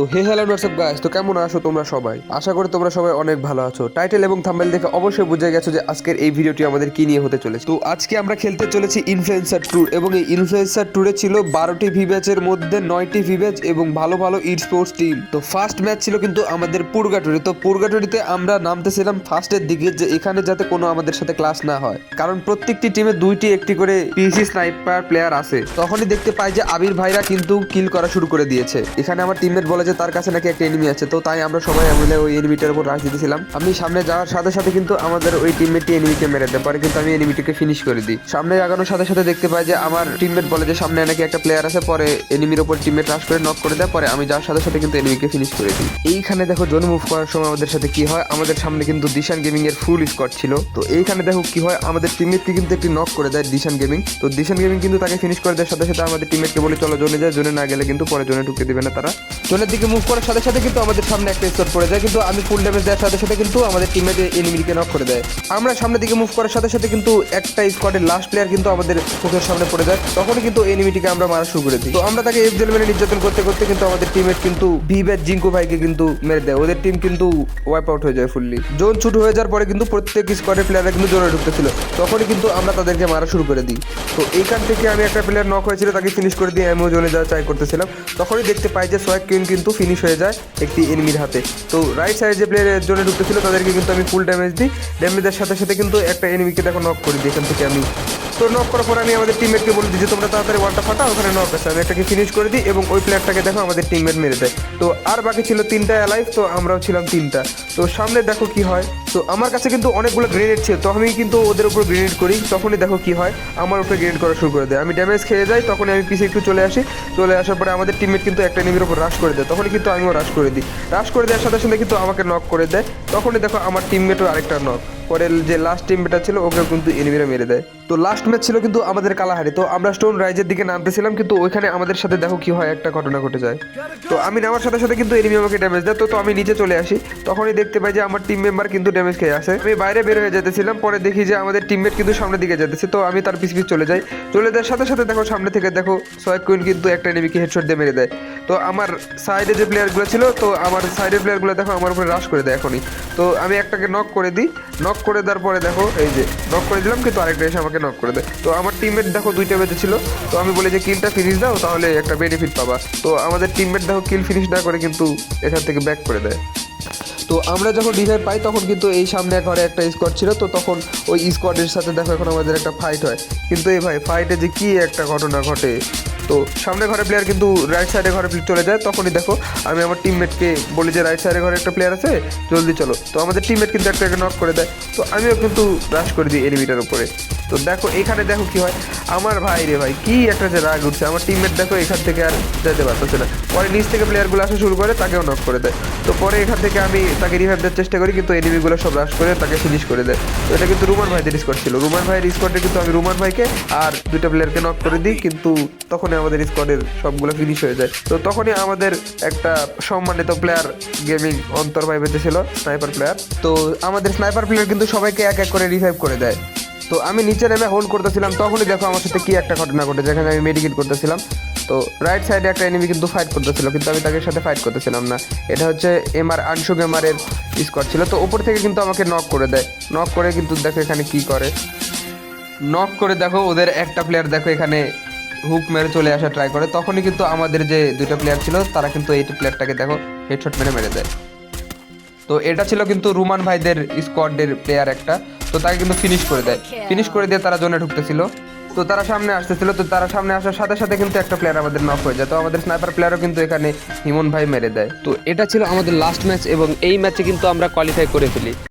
তো হে hello WhatsApp guys তো কেমন আছো তোমরা সবাই? আশা করি তোমরা সবাই অনেক ভালো আছো। টাইটেল এবং থাম্বেল দেখে অবশ্যই বুঝে গেছো যে আজকের এই ভিডিওটি আমাদের কি নিয়ে হতে চলেছে। তো আজকে আমরা খেলতে চলেছি ইনফ্লুয়েন্সার ট্যুর এবং এই ইনফ্লুয়েন্সার ট্যুরে ছিল বারোটি ভি ব্যাচের মধ্যে নয়টি ভি ব্যাচ এবং ভালো ভালো ই স্পোর্টস টিম তো ফার্স্ট ম্যাচ ছিল কিন্তু আমাদের পুরগাটুরি তো পুরগাটুরিতে আমরা নামতেছিলাম ফার্স্টের দিকে যে এখানে যাতে কোনো আমাদের সাথে ক্লাস না হয়। কারণ প্রত্যেকটি টিমে দুইটি একটি করে পিসি স্নাইপার প্লেয়ার আছে। তখনই দেখতে পাই যে আবির ভাইরা কিন্তু কিল করা শুরু করে দিয়েছে। এখানে আমার টিমমেট বলে যে তার কাছে নাকি একটা এনিমি আছে। তো তাই আমরা সবাই মিলে ওই এনিমিটার উপর রাশ দিতেছিলাম। আমি সামনে যাওয়ার সাথে সাথে কিন্তু আমাদের ওই টিমমেটটি এনিমিকে মেরে দেয়। পরে কিন্তু আমি এনিমিটিকে ফিনিশ করে দিই। সামনে আগানোর সাথে সাথে দেখতে পাই যে আমার টিমমেট বলে যে সামনে নাকি একটা প্লেয়ার আছে। পরে এনিমির উপর টিমমেট রাশ করে নক করে দেয়। পরে আমি যাওয়ার সাথে সাথে কিন্তু এনিমিকে ফিনিশ করে দিই। এইখানে দেখো জোন মুভ করার সময় আমাদের সাথে কি হয়? আমাদের সামনে কিন্তু দিশান গেমিং এর ফুল স্কোয়াড ছিল। তো এইখানে দেখো কি হয়? আমাদের টিমমেটকে কিন্তু একটি নক করে দেয় দিশান গেমিং তো দিশান গেমিং কিন্তু তাকে ফিনিশ করে দেওয়ার সাথে সাথে আমাদের টিমমেটকে বলে, চলো জোনে যায় জোনে না গেলে কিন্তু পরে জোনে ঢুকে দিবে না তারা। জোনের দিকে মুভ করার সাথে সাথে কিন্তু আমাদের সামনে একটা স্কোর পড়ে যায়। কিন্তু আমি ফুল ড্যামেজ দেওয়ার সাথে সাথে কিন্তু আমাদের টিমমেট এনিমিকে নক করে দেয়। আমরা সামনের দিকে মুভ করার সাথে সাথে কিন্তু একটা স্কোয়াডের লাস্ট প্লেয়ার কিন্তু আমাদের চোখের সামনে পড়ে যায়। তখনই কিন্তু এনিমিটিকে আমরা মারা শুরু করে দিই। তো আমরা তাকে এফ জেল মেরে নির্যাতন করতে করতে কিন্তু আমাদের টিমমেট কিন্তু ভি জিঙ্কু ভাইকে কিন্তু মেরে দেয়। ওদের টিম কিন্তু ওয়াইপ আউট হয়ে যায় ফুললি জোন ছুট হয়ে যাওয়ার পরে কিন্তু প্রত্যেক স্কোয়াডের প্লেয়াররা কিন্তু জোনে ঢুকতেছিল। তখনই কিন্তু আমরা তাদেরকে মারা শুরু করে দিই। তো এইখান থেকে আমি একটা প্লেয়ার নক হয়েছিল, তাকে ফিনিশ করে দিয়ে আমিও জোনে যাওয়ার ট্রাই করতেছিলাম। তখনই দেখতে পাই যে সোয়াক কিন্তু ফিনিশ হয়ে যায় একটি এনিমির হাতে। তো রাইট সাইডে যে প্লেয়ারের জন্য ঢুকতেছিল, তাদেরকে কিন্তু আমি ফুল ড্যামেজ দিই। ড্যামেজের সাথে সাথে কিন্তু একটা এনিমিকে দেখো নক করে দিই, এখান থেকে আমি তো নক করার পরে আমি আমাদের টিমমেটকে বলে দিই যে তোমরা তাড়াতাড়ি ওয়ালটা ফাটা ওখানে নক আছে। আমি একটাকে ফিনিশ করে দিই এবং ওই প্লেয়ারটাকে দেখো আমাদের টিমমেট মেরে দেয়। তো আর বাকি ছিল তিনটা অ্যালাইভ তো আমরাও ছিলাম তিনটা। তো সামনে দেখো কি হয়। তো আমার কাছে কিন্তু অনেকগুলো গ্রেনেড ছিল, তো আমি কিন্তু ওদের উপর গ্রেনেড করি, তখনই দেখো কি হয়। আমার উপরে গ্রেনেড করা শুরু করে দেয়। আমি ড্যামেজ খেয়ে যাই, তখনই আমি পিছিয়ে একটু চলে আসি। চলে আসার পরে আমাদের টিমমেট কিন্তু একটা নিমের উপর রাশ করে দেয়। তখনই কিন্তু আমিও রাশ করে দিই। রাশ করে দেওয়ার সাথে সাথে কিন্তু আমাকে নক করে দেয়। তখনই দেখো আমার টিমমেটও আরেকটা নক পরে যে লাস্ট টিম টিমমেটটা ছিল, ওকে কিন্তু এনিমিরা মেরে দেয়। তো লাস্ট ম্যাচ ছিল কিন্তু আমাদের কালাহারি। তো আমরা স্টোন রাইজের দিকে নামতেছিলাম, কিন্তু ওইখানে আমাদের সাথে দেখো কি হয়, একটা ঘটনা ঘটে যায়। তো আমি নামার সাথে সাথে কিন্তু এনিমি আমাকে ড্যামেজ দেয়। তো আমি নিচে চলে আসি। তখনই দেখতে পাই যে আমার টিম মেম্বার কিন্তু ড্যামেজ খেয়ে আসে। আমি বাইরে বের হয়ে যেতেছিলাম, পরে দেখি যে আমাদের টিমমেট কিন্তু সামনের দিকে যেতেছে। তো আমি তার পিছ পিছ চলে যাই। চলে যাওয়ার সাথে সাথে দেখো সামনে থেকে দেখো সোয়েক কুইন কিন্তু একটা এনিমিকে হেডশট দিয়ে মেরে দেয়। তো আমার সাইডে যে প্লেয়ারগুলো ছিল, তো আমার সাইডের প্লেয়ারগুলো দেখো আমার উপরে রাশ করে দেয় এখনই। তো আমি একটাকে নক করে দিই। নক করে দেওয়ার পরে দেখো, এই যে নক করে দিলাম, কিন্তু আরেকটা এসে আমাকে নক করে দেয়। তো আমার টিমমেট দেখো দুইটা বেঁচে ছিল। তো আমি বলি যে কিলটা ফিনিশ দাও, তাহলে একটা বেনিফিট পাবা। তো আমাদের টিমমেট দেখো কিল ফিনিশ না করে কিন্তু এখান থেকে ব্যাক করে দেয়। তো আমরা যখন রিভাইভ পাই, তখন কিন্তু এই সামনে ঘরে একটা স্কোয়াড ছিল। তো তখন ওই স্কোয়াডের সাথে দেখো এখন আমাদের একটা ফাইট হয়। কিন্তু এই ভাই ফাইটে যে কি একটা ঘটনা ঘটে? তো সামনে ঘরে প্লেয়ার কিন্তু রাইট সাইডে ঘরে চলে যায়, তখনই দেখো আমি আমার টিমমেটকে বলি যে রাইট সাইডে ঘরে একটা প্লেয়ার আছে, জলদি চলো। তো আমাদের টিমমেট কিন্তু একটা নক করে দেয়। তো আমিও কিন্তু রাশ করে দিই এনিমিটার উপরে। তো দেখো, এখানে দেখো কি হয়। আমার ভাই রে ভাই, কি একটা যে রাগ উঠছে। আমার টিমমেট দেখো এখান থেকে আর যেতে পারতেছে না। পরে নিচ থেকে প্লেয়ারগুলো আসা শুরু করে, তাকেও নক করে দেয়। তো পরে এখান থেকে আমি তাকে রিভাইভ দেওয়ার চেষ্টা করি, কিন্তু এনিমিগুলো সব রাশ করে তাকে ফিনিশ করে দেয়। তো এটা কিন্তু রুমান ভাইদের স্কোয়াড ছিল। রুমান ভাইয়ের স্কোয়াডে কিন্তু আমি রুমান ভাইকে আর দুইটা প্লেয়ারকে নক করে দিই, কিন্তু তখনই আমাদের স্কোয়াডের সবগুলো ফিনিশ হয়ে যায়। তো তখনই আমাদের একটা সম্মানিত প্লেয়ার গেমিং অন্তর ভাই বেঁচে ছিল স্নাইপার প্লেয়ার তো আমাদের স্নাইপার প্লেয়ার কিন্তু সবাইকে এক এক করে রিভাইভ করে দেয়। তো আমি নিচে নেমে হোল্ড করতেছিলাম, তখনই দেখো আমার সাথে কি একটা ঘটনা ঘটে, যেখানে আমি মেডিকেট করতেছিলাম। তো রাইট সাইডে একটা এনিমি কিন্তু ফাইট করতেছিল, কিন্তু আমি তাদের সাথে ফাইট করতেছিলাম না। এটা হচ্ছে এমআর আনশু গেমারের স্কোয়াড ছিল, তো ওপর থেকে কিন্তু আমাকে নক করে দেয়। নক করে কিন্তু দেখো এখানে কি করে। নক করে দেখো, ওদের একটা প্লেয়ার দেখো এখানে হুক মেরে চলে আসা ট্রাই করে, তখনই কিন্তু আমাদের যে দুটো প্লেয়ার ছিল, তারা কিন্তু এই প্লেয়ারটাকে দেখো হেডশট মেরে মেরে দেয়। তো এটা ছিল কিন্তু রুমান ভাইদের স্কোয়াডের প্লেয়ার একটা, তো তাকে কিন্তু ফিনিশ করে দেয়। ফিনিশ করে দিয়ে তারা জোনে ঢুকতেছিল। তো তারা সামনে আসতেছিল, তো তারা সামনে আসার সাথে সাথে কিন্তু একটা প্লেয়ার আমাদের নক হয়ে যায়। তো আমাদের স্নাইপার প্লেয়ারও কিন্তু এখানে হিমন ভাই মেরে দেয়। তো এটা ছিল আমাদের লাস্ট ম্যাচ এবং এই ম্যাচে কিন্তু আমরা কোয়ালিফাই করে ফেলি।